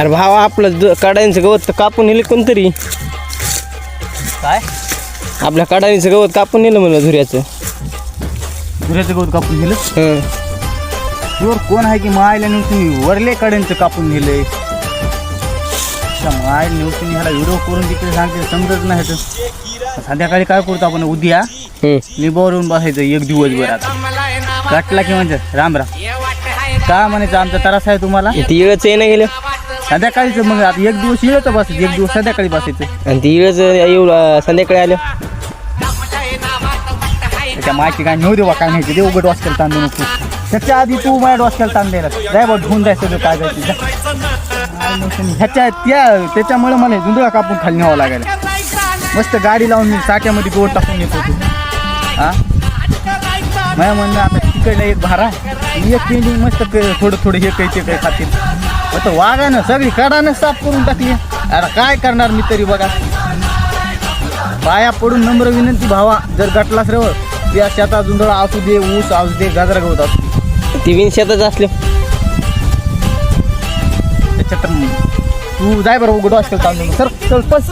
अरे भावा आपलं द- काढायचं गवत तर कापून नेलं कोणतरी काय? आपल्या काढायचं गवत कापून नेलं म्हणलं धुऱ्याचं. दुऱ्याचं गवत कापून नेलं? हं. वर कोण आहे की मायला तुम्ही वरले कड्यांचं कापून मायला नेऊन तुम्ही ह्याला व्हिडिओ करून तिकडे सांगते समजत नाही तर. संध्याकाळी काय करतो आपण उद्या हं. निभावर येऊन बसायचं एक दिवसभर आता. काटला की म्हणजे? राम राम. का म्हणायचं आमचा त्रास आहे तुम्हाला? ती आहे ना गेलं. संध्याकाळीच मग आता एक दिवस येतं बसायचं एक दिवस संध्याकाळी बसायचं आणि ती इळच येऊ संध्याकाळी आलं. त्याच्या माहिती काय नऊ देवा काय नाही देव उघड वाचकेल तांदूळ नको त्याच्या आधी तू माझ्या डोसक्याला ताण द्यायला. जाय बा धुवून जाय सगळं काय जायचं. जा. काय मग तुम्ही ह्याच्या त्या त्याच्यामुळे मला जुंदळा कापून खाली न्यावं लागायला. मस्त गाडी लावून मी चाट्यामध्ये गोड टाकून येत होतो. हा? माझ्या म्हणणं आता तिकडला एक भारा. आणि एक पेंडिंग मस्त थोडं थोडं हे काही ते काही खातील. आता वाघानं सगळी कडानं साफ करून टाकली आता काय करणार मी तरी बघा पाया पडून नम्र विनंती भावा जर गटलास रे त्या शेतात जुंदळ असू दे ऊस असू दे गाजरा गवत असू ती बिन शेतच असले त्याच्यात तू जाय बरं उघड वाचकेल तांदूळ सर चल पस